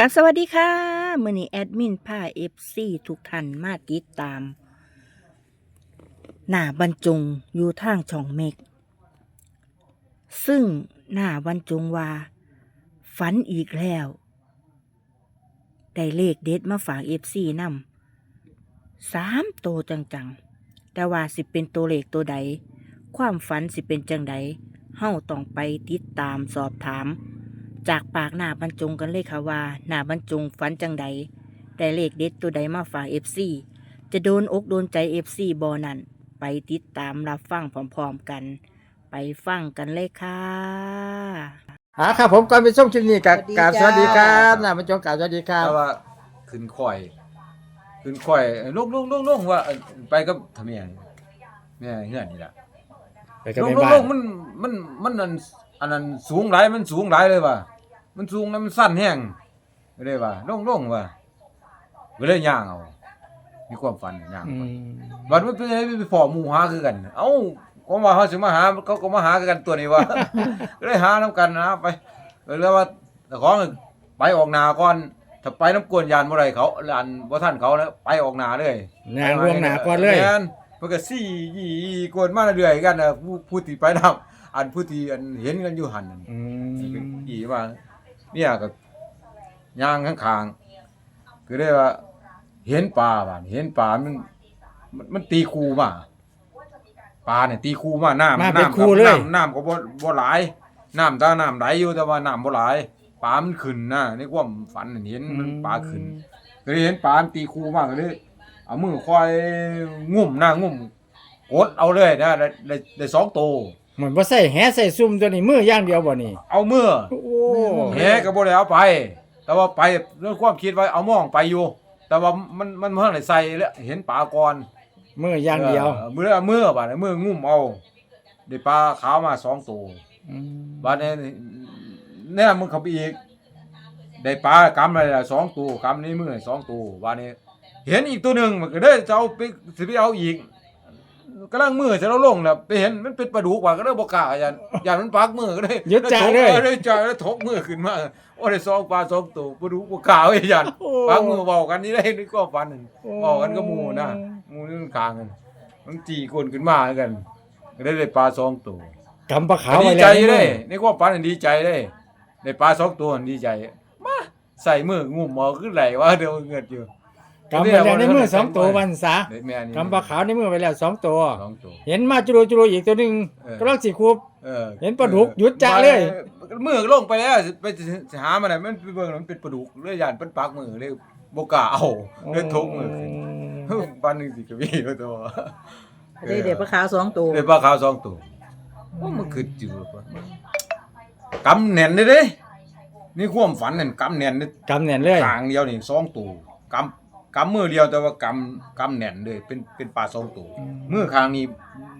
กับสวัสดีค่ะมือนี้แอดมินผ้าเอฟซีทุกท่านมาติดตาม หน้าบรรจงอยู่ทางช่องเมกซึ่งหน้าบรรจงว่าฝันอีกแล้ว ได้เลขเด็ดมาฝากเอฟซีนำสามโตจังๆ แต่ว่าสิเป็นตัวเลขตัวใด ความฝันสิเป็นจังใดเฮาต้องไปติดตามสอบถาม จากปากหน้าบรรจงกันเลยค่ะว่าหน้าบรรจงฝันจังใดได้เลขเด็ดตัวใดมาฝากเอฟซีจะโดนอกโดนใจเอฟซีบอนั่นไปติดตามรับฟังพร้อมๆกัน ไปฟังกันเลยค่ะอ่าครับผมก่อนไปส่งคลิปนี้กับสวัสดีกราบสจ้าวัสดีครับนะบรรจงกราบสวัสดีครับแต่ว่าขึ้นข่อย ขึ้นข่อยลุกลุกลุกลุกว่าเอ่อไปกับทำไมแม่เฮือนนี่ล่ะไปกับลุกแม่ลุกบ้าลุนกมันมันมันอันอันนั้นสูงหลายมันสูงหลายเลยว่ะ มันสูงแล้วมันสั้นแห้งก็เลยว่าลงลงว่าก็เลยย่างเอามีความฝันย่างอืเอามวันมันเป็นอะไรไปพอหมู่หาคือกัน เอ้าก็ว่าเขาสิมาหาเขาก็มาหากันตัวนี้ว่า ก็เลยหานํกันนะไปก็เลยว่าแต่ของไปออกหนาก่อนถ้าไปน้ำกวนยานบ่ได้เขาลานบ่ทันเขาแล้วไปออกหนาเลย งานล่วงหนาก่อนเลย แม่นเพิ่นก็ซี่ยี่กวนมาเรื่อยๆกันน่ะผู้ผู้ที่ไปนำอันผู้ที่อันเห็นกันอยู่หั่นนั่นอืม อีว่า เนี่ยก็ย่างข้างๆคือได้ว่า เห็นปลาบ้านเห็นปลามันมันมันตีคูมาปลาเนี่ยตีคูมาน้ำมาเป็นน้ำคู่เลย น้ำน้ำก็บ่บ่หลายน้ำตาน้ำไหลอยู่แต่ว่าน้ำบ่หลายปลามันขึ้นนะในความฝันน่ะเห็นมันปลาขึ้น ก็เลยเห็นปลามันตีคูมากเลยเอามือคอยงุ่มหน้างุ่มกดเอาเลยนะได้ได้ได้สองตัว เหมือนว่าใส่แหใส่ซุ่มตัวนี้มือย่างเดียวบ่นี่เอามือโอ้แหก็บ่ได้เอาไป แต่ว่าไปด้วยความคิดไว้เอามองไปอยู่ แต่ว่ามันมันเพิ่งได้ใส่แล้วเห็นปลาก่อนมือย่างเดียวออมือมือบาดนี้มืองุ่มเอาได้ปลาขาวมาสองตัวมบาดนี้เนี่ยมึงเข้าไปอีกได้ปลากำอะไรล่ะสองตัวกำนี้มือสองตัวบาดนี้ เห็นอีกตัวหนึ่งมันก็เด้จะเอาไปสิไปเอาอีก กำลังมือจะเราลงแล้วไปเห็นมันเป็นปลาดุกว่าก็เลยบ่กล้ายันยันมันปักมือก็เลยยึดจ่าเลยออเลยจ่าแล้วทกมือขึ้นมาโอ้ได้สองปลาสองตัวปลาดุกบ่กล้าไว้ยันโอ้ปักมือเว้ากันนี่ได้นี่ก็ฟันนั่นโอ้เว้ากันก็หมู่นะหมู่นี่มันกลางกันมันจีคนขึ้นมากันก็ได้ได้ปลาสองตัวกำปลาขาวดีไว้ใจแล้วเลยในความฝันนะดีใจเลยได้ปลาสองตัวดีใจมาใส่มืองุ่มเอาขึ้นไหลว่าเดี๋ยวเงิดอยู่ กำไปแล้วในมือสองตัววันซะได้แม่นี่กำปลาขาวในมือไปแล้วสองตัว สองตัว เห็นมาจุโรจุโรอีกตัวหนึ่งเออ กำลังสิคูบ เออเห็นปลาดุกหยุดจ๊ะเลย มือก็ลงไปแล้วไปหามันน่ะมันไปเบิ่งแล้วมันเป็นปลาดุกเลยย่านเป็นปากมือเลยบ่กล้าเอาเลยทุกมือขึ้น ปันหนึงสิก็มีอยู่ตัวได้เด็กปลาขาวสองตัวได้ปลาขาวสองตัวโอ้มันคือจืดว่ะกำแน่นเลยเด้นี่ความฝันนั่นกำแน่นนี่กำแน่นเลยทางเดียวนี่สองตัวกำ กำมือเดียวแต่ว่ากำกำแน่นเลย เป็นเป็นปลาสองตัวมือข้างนี้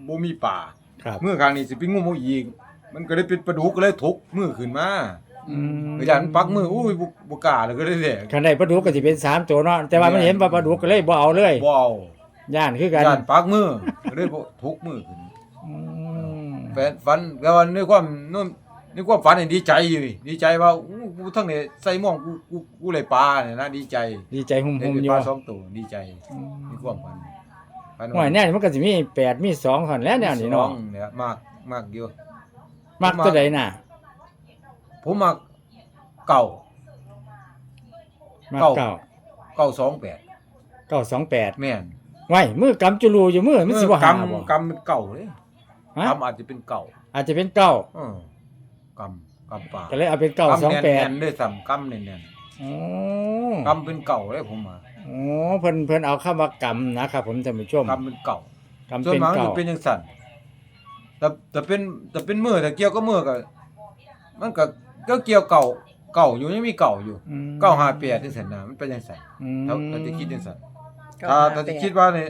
บ่มีปลาครับมือข้างนี้สิไปงุ้มเอาอีกมันก็เลยเป็นปลาดุกก็เลยทุกมือขึ้นมาอืมก็ยันปักมืออุ้ยบ่บ่กล้าเลยก็เลยแหลกคันได้ปลาดุกก็สิเป็นสามตัวเนาะแต่ว่ามันเห็นว่าปลาดุกก็เลยบ่เอาเลยบ่เอาย่านคือกันยันปักมือก็เลยบ่ทุกมือขึ้นอืมแฟนฝันก็ว่าในความนู่นในความฝันนี่ดีใจอยู่นี่ดีใจว่าอู้กูทั้งนี้ใส่หม่องกูกูกูเลยปลาเนี่ยนะดีใจดีใจหุ่มได้หุ่มเป็นอยู่ปลาสองตัวดีใจในความฝันฝันห่วยแน่นี่มันก็สิมีแปดมีสองคนแล้วแนวนี้เนาะสองเนี่ยมากมากอยู่ มักตัวใดน่ะผมมักเก่า มักเก้า เก้าเก่าสองแปดเก้าสองแปดแม่นไว้มือกำจุลูอยู่มือมันสิบ่หาบ่ กำกำเป็นเก่าเลยฮะ กำอาจจะเป็นเก่าอาจจะเป็นเก้าเออ กำกำปลาก็เลยเอาเป็นเก้าสองแปดกำน่นๆด้วยซ้ำกำแน่นอ๋อๆกำเป็นเก่าเลยผมมาอ๋อเพิ่นเพิ่นเอาคำว่ากำนะครับผมท่านผู้ชมกำเป็นเก่ากำส่วนเป็นมากเก้าจะเป็นอย่างสั่นแต่แต่เป็นแต่เป็นมือแต่เกี่ยวก็มือก็มันก็ก็เกี่ยวเก่าเก่าอยู่ยังมีเก่าอยู่อืมเก้าห้าแปดจังซั่นนะมันเป็นจังซั่นอืมถ้าถ้าจะคิดจังซั่นถ้าถ้าจะคิดว่านี่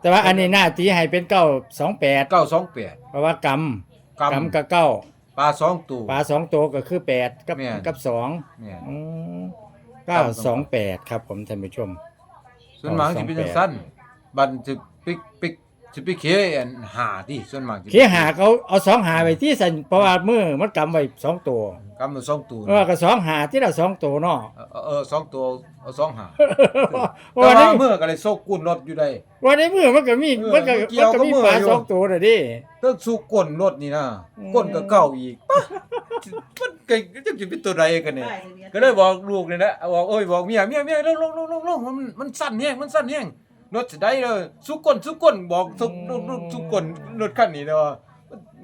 แต่ว่าอันนี้หน้าตีให้เป็นเก้าสองแปดเก้าสองแปดเพราะว่ากกำกำกับเก้าำ ปลาสองตัว ปลาสองตัวก็คือแปดกับแม่น กับสองเนี่ยอืมเก้าสองแปดครับผมท่านผู้ชม ส่วนมากสิเป็นจังซั่นบัดสิไปไปไป สิไปเคอันหาที่ส่วนมากสิเขียหาเขาเอาสองหาไปที่สันเพราะว่ามือมันกำไว้สองตัวกำมาสองตัวเออก็สองหาที่เราสองตัวเนาะเออเออสองตัวเอาสองหาเพราะแต่ว่าว่าในเมื่อก็เลยโซกกุนรถอยู่ได้ว่าในมือมันก็มีเออมันก็มันเกี่มัยนวก็มีกับมือปลาอยู่ สองตัวน่ะดิเลิกสู้ก้นรถนี่นะอืม ก้นก็เก่าอีกมันเก่งจะจะเป็นตัวใดกันเนี่ยก็เลยบอกลูกเนี่ยนะบอกเอ้ยบอกเมียเมียเมียลงลงลงลงลงมันมันสั่นแห้งมันสั่นแห้ง รถจะได้เลยสู้ก้นสู้ก้นบอกทุกรถรถสู้ก้นรถคันนี้เนาะ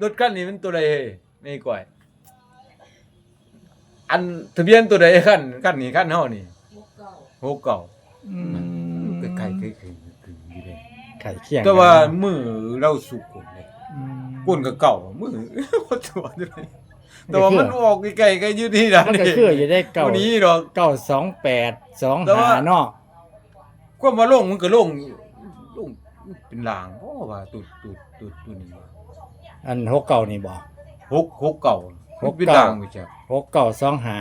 รถคันนี้มันตัวใดเฮ้ยไม่ก่อย อันทะเบียนตัวใดคันคันนี้คันเฮานี่หกเก่าอืมใกล้ๆใกล้ๆคืออยู่เลยไข่เคียงแต่ว่ามือเราสู้ก้นเลยอืมก้นก็เก่ามือตัวด้วยแต่ว่ามันออกไกลๆก็อยู่ที่นั่นมันก็คืออยู่ได้เก้าวันนี้ดอก เก้าสองแปดสองแต่ว่า หาเนาะ ความว่าลงมันก็ลงลงเป็นลางเพราะว่าตุดตุดตุดตุดนี่ว่าอันหกเก้านี่บ่ หกหกเก่าหกเป็นเก่าลางไปจ้ะหกเก้าสองหา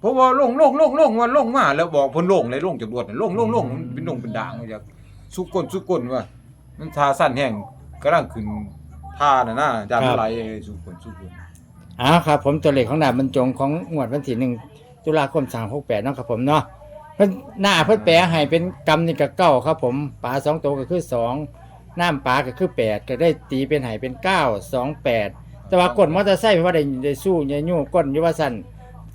เพราะว่าลงลงลงลงว่าลงมาแล้วบอกเพิ่นลงเลยลงจากรถน่ะลงลงลงมันเป็นลงเป็นด่างไปจ้ะสุกก้นสุกก้นว่า มันทาสั้นแห้งกำลังขึ้นท่าน่ะนะจานไหลสุกก้นสุกก้น อ้าวครับผมตัวเลขของดาบบรรจงของงวดวันที่หนึ่งตุลาคมสามหกแปดเนาะครับผมเนาะ เพิ่นหน้าเพิ่นแปลให้เป็นกำนี่กับเก้าครับ ผมปลาสองตัวก็คือสองน้ำปลาก็คือแปดก็ได้ตีเป็นให้เป็นเก้าสองแปดแต่ว่ากดมอเตอร์ไซค์เพราะว่าได้ได้สู้ยายยู่ก้นอยุวาสัน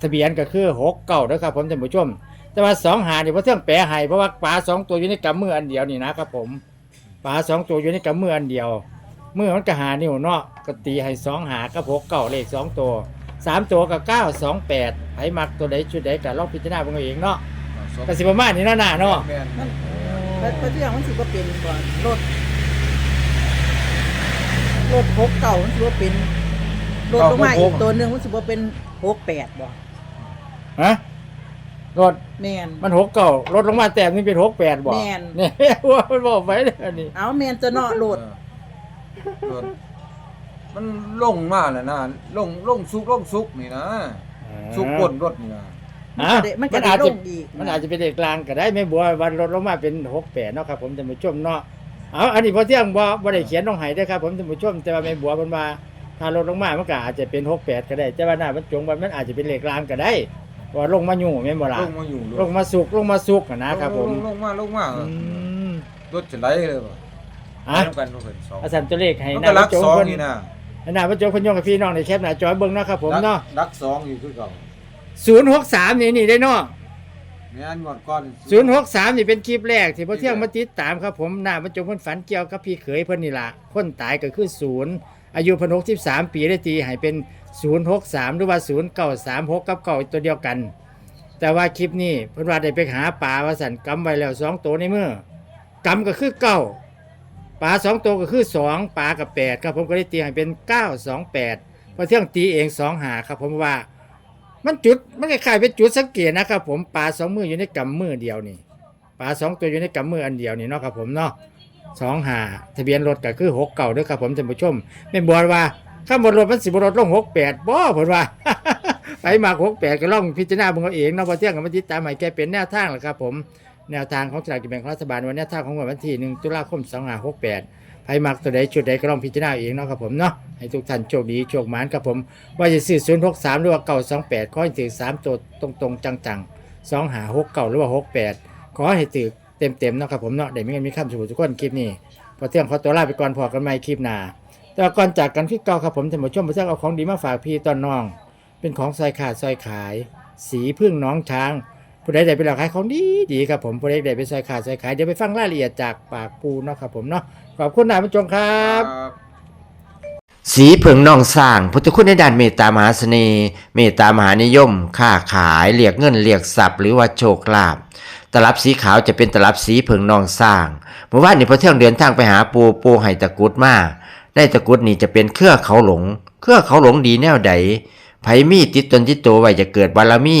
ทะเบียนก็คือหกเก้าด้วยครับ ผมท่านผู้ชม แต่ว่าสองหาเนี่ยเพราะเรื่องแปลให้เพราะว่าปลาสองตัวอยู่ในกำมืออันเดียวนี่นะครับผมปลาสองตัวอยู่ในกำมืออันเดียวมือมันก็หานิ้วเนาะก็ตีให้สองหากับหกเก้าเลขสองตัวสามตัวกับเก้าสองแปดไผมักตัวใดชุดใดก็ลองพิจารณาเบิ่งเอาเองเนาะ ก็สิประมาณนี้เนาะหน้าเนาะแม่นมันพระเที่ยงมันสิบ่เป็นก่อนรถรถหกเก่ามันสิบ่เป็นรถลงมาอีกตัวหนึงมันสิบ่เป็นหกแปดบ่ฮะรถแม่น มันหกเก้ารถลงมาแต้มนี่เป็นหกแปดบ่แม่น เนี่ยว่ามันบอกไปเลยอันนี้เอาแม่นตัวเนาะรถเออมันลงมาแล้วนะลงลงสุกลงสุกนี่นะสุกก้นรถนี่นะ อะมันก็มันได้อาจลจะงอีกมันอาจจะเป็นเลขกลางก็ได้ไม่บัววันรถลงมาเป็นหกแปดเนาะครับผมท่านผู้ชมเนาะเอาอันนี้พอเที่ยงบ่บ่ได้เขียนลงให้เด้อครับ ผมท่านผู้ชมแต่ว่าไม่บัวเพิ่นว่าถ้ารถลงมามันก็อาจจะเป็นหกแปดก็ได้แต่ว่าหน้ามันจงว่ามันอาจจะเป็นเลขกลางก็ได้เพราะว่าลงมาอยู่แม่นบ่ล่ะลงมาอยู่ลงมาสุกลงมาสุกอะนะครับผมลงลงมาลงมาอืมรถจะไหลเลยป่ะอะไปกันรถเพิ่นสองอาสันตัวเลขให้มันหน้าก็รักจงสองเพิ่นนี่นะให้หน้ามันจงเพิ่นยกให้พี่น้องในแคปหน้าจอยเบิ่งเนาะครับผมเนาะรักสองอยู่คือเก่า 063นี่นี่ได้เนาะแม่นงวดก่อนศูนย์หกสามนี่เป็นคลิปแรกที่พ่อเที่ยงมาติดตามครับผมหน้ามันจงเพิ่นฝันเกี่ยวกับพี่เขยเพิ่นนี่ล่ะคนตายก็คือศูนย์อายุเพิ่นหกสิบสามปีได้ตีให้เป็นศูนย์หกสามหรือว่าศูนย์เก้าสามหกกับเก้าตัวเดียวกัน แต่ว่าคลิปนี้เพิ่นว่าได้ไปหาปลาว่าสันกำไว้แล้วสองตัวในมือกำก็คือเก้าปลาสองตัวก็คือสองปลากับแปดครับผมก็ได้ตีให้เป็นเก้าสองแปดพอเที่ยงตีเองสองหาครับผมว่า มันจุดมันคล้ายๆเป็นจุดสังเกตนะครับผมปลาสองมืออยู่ในกำมือเดียวนี่ปลาสองตัวอยู่ในกำมืออันเดียวนี่เนาะครับผมเนาะสองหาทะเบียนรถก็คือหกเก่าด้วยครับผมท่านผู้ชมเป็นบัวว่าข้ามบนรถมันสิบรถลงหกแปดบ่ผลว่าไปมาหกแปดก็ล่องพิจารณาบิ่งเอาเองเนาะพอเที่ยงกับมาติดตามใหม่แกเป็นแนวทางแหละครับผมแนวทางของสลากกินแบ่งของรัฐบาลวันแนวทางของวันที่หนึ่งตุลาคมสองห้าหกแปด ไปมักตัวใดชุดใดก็ลองพิจารณาเองเนาะครับผมเนาะให้ทุกท่านโชคดีโชคหมานครับผม ว่าจะซื้อศูนย์หกสามหรือว่าเก่าสองแปดขอให้ถือสามตัวตรงตรงๆ จังๆสองหาหกเก่าหรือว่าหกแปดขอให้ถือเต็มเต็มๆเนาะครับผมเนาะเดี๋ยวมีเงินมีคำสมุดทุกคนคลิปนี้พอเที่ยงขอตัวลาไปก่อนพอกันใหม่คลิปหน้าแต่ก่อนจากกันคลิปเก่าครับผมท่านผู้ชมผู้ชมเอาของดีมาฝากพี่ตอนน้อง เป็นของซอยขาดซอยขาย สีพึ่งน้องช้าง ผู้ใดได้ไปหลอกขายของดีดีครับผมผู้ใดได้ไปซอยขาดซอยขายเดี๋ยวไปฟังรายละเอียดจากปากปูเนาะครับผมเนาะขอบคุณนายผู้ชมครับครับ สีเผิงนองสร้างพุทธคุณในด้านเมตตามหาเสน่ห์เมตตามหานิยม ค้าขายเรียกเงินเรียกทรัพย์หรือว่าโชคลาภตลับสีขาวจะเป็นตลับสีเผิงนองสร้างเมื่อวานนี้พอเที่ยงเดินทางไปหาปูปูไห้ตะกรุดมาได้ตะกรุดนี่จะเป็นเครือเขาหลง เครือเขาหลงดีแนวใดไผมีติดตนติดตัวไว้จะเกิดบารมี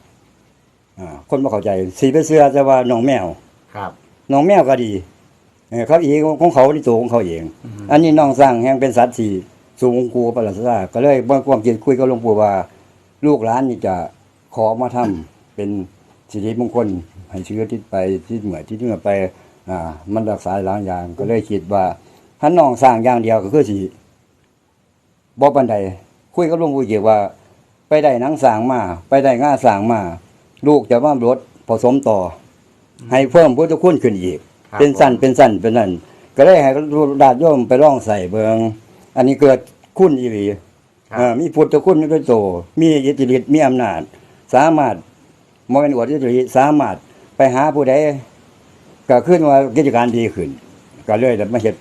อ่าคนบ่เข้าใจสีไปเสื้อจะว่าหนองแมวครับหนองแมวก็ดีเออเขาเองของเขาที่ตัวของเขาเอง อันนี้หนองสร้างแห่งเป็นสัตว์ที่สูงกูประหลาดซาก็เลยบ่ความคิดคุยกับหลวงปู่ว่า ลูกหลานนี่จะขอมาทำเป็นสิริมงคลให้เชื้อที่ไปที่เหมือที่เหนือไป อ่า มันรักษาหลายอย่าง ก็เลยคิดว่าถ้าน้องสร้างอย่างเดียวก็คือสิบ่ปานใดคุยกับหลวงปู่เกี่ยวว่า ไปได้หนังสร้างมา ไปได้ง่าสร้างมา ลูกจะมาลดผสมต่ออให้เพิ่มพุทธคุณขึ้นอีก ครับเป็นสั้นเป็นสั้นเป็นนั่นก็เลยให้ดาดโยมไปลองใส่เบิงอันนี้เกิดคุณอีหลีครับ เอ่อมีพุทธคุณด้วยโต มีอิทธิฤทธิ์มีอำนาจ สามารถมเป็นอวดอิทธิฤทธิ์สามารถไปหาผู้ใดก็ขึ้นว่ากิจการดีขึ้น ก็เลยได้มาเฮ็ด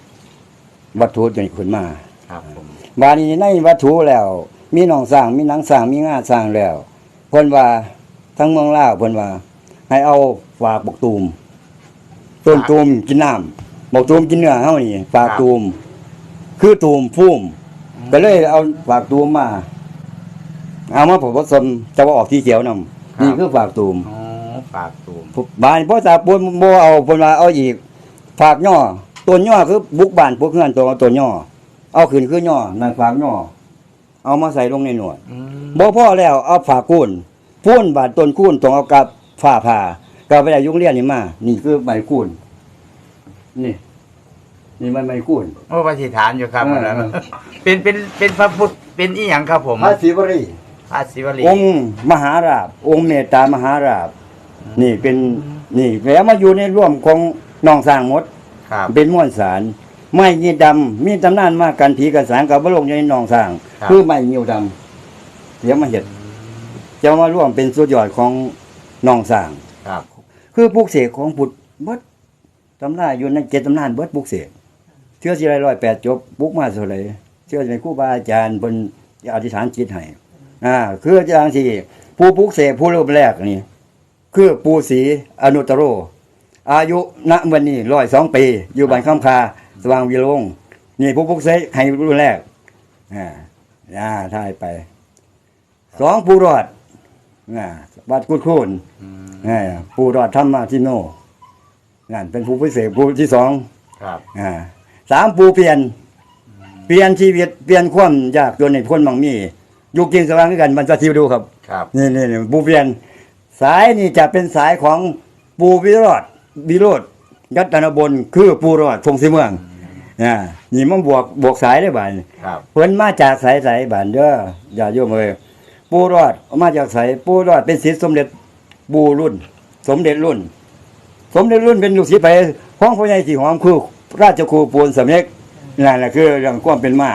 วัตถุจนขึ้นมา ครับผม บาดนี้ในวัตถุแล้ว มีหนองสร้างมีหนังสร้างมีงาสร้างแล้วเพิ่นว่า ทั้งเมืองลาวเพิ่นว่า ให้เอาฝากบกตูม ต้นตูมกินน้ำบกตูมกินเนื้อเฮานี่ฝากตูม คือตูมพุ่มก็เลยเอาฝากตูมมา เอามาผสมจะว่าออกที่เขียวนำนี่คือฝากตูมอ๋อปากตูมบ้านพ่อตาปูนบ่เอาเพิ่นว่าเอาอีกฝากย่อต้นย่อคือบุกบ้านพวกเฮือนตัวต้นย่อเอาขึ้นคือย่อนั่นฝากย่อเอามาใส่ลงในหนวดอืมบ่พอแล้วเอาฝากคูน พูนบาดต้นคูนต้องเอากับฝ้าผ่าก็ไปได้ยุงเรียนนี่มา นี่คือใบคูนนี่ นี่มันใบคูน โอ้ปฏิฐานอยู่ครับเอออันนั้นเป็นเป็นเป็นพระพุทธเป็นอีหยังครับผมพระศิวรี พระศิวลีองค์มหาราบ องค์เมตตามหาราบ นี่เป็นนี่แล้วมาอยู่ในร่วมของน้องสร้างหมด ครับ เป็นม้วนสาร ไม้ยีดำมีตำนานมากกันผีกันสางกับบลงในหนองสร้าง ครับ คือไม้ยิวดำเดี๋ยวมาเห็ด จะมาร่วมเป็นสุดยอดของหนองสร้าง ครับ คือปลูกเสกของพุทธเบิดตำราอยู่ในเจ็ดตำนานเบิดปลูกเสกเชื่อสิไรร้อยแปดจบปลูกมาเท่าไหรเชื่อสิเป็นครูบาอาจารย์บนอธิษฐานจิตให้อ่าคืออย่างที่ผู้ปลูกเสกผู้รูปแรกนี่คือปูศรีอนุตตโร อายุณวันนี้ร้อยสองปี อยู่บ้านคำคาสว่างวิโรงนี่ผู้ปลุกเสกให้รุ่นแรกอ่าอ่าถ่ายไปสองผู้รอด อ่าวัดกุดคูนอ่าผู้รอดธรรมาทิโนนั่นเป็นผู้พิเศษผู้ที่สองครับอ่าสามผู้เปลี่ยน เปลี่ยนชีวิตเปลี่ยนความยากจนในพ้นบางมีอยู่กินสว่างด้วยกันมันจะทิวดูครับครับนี่นี่นี่ปูเพียน สายนี่จะเป็นสายของปูวิโรธวิโรธยัตนบนคือปูรอดพงศรีเมืองอ่านี่มันบวกบวกสายได้บานครับเพิ่นมาจากสายสายบานเด้ออย่าโยมเอ้ย ปูรอดมาจากสายปูรอดเป็นศิษย์สมเด็จบูรุ่น สมเด็จรุ่น สมเด็จรุ่นเป็นลูกศิษย์ไปห้องพ่อใหญ่สีหอมคือราชครูปูนสำเร็จนั่นแหละคือเรื่องความเป็นมา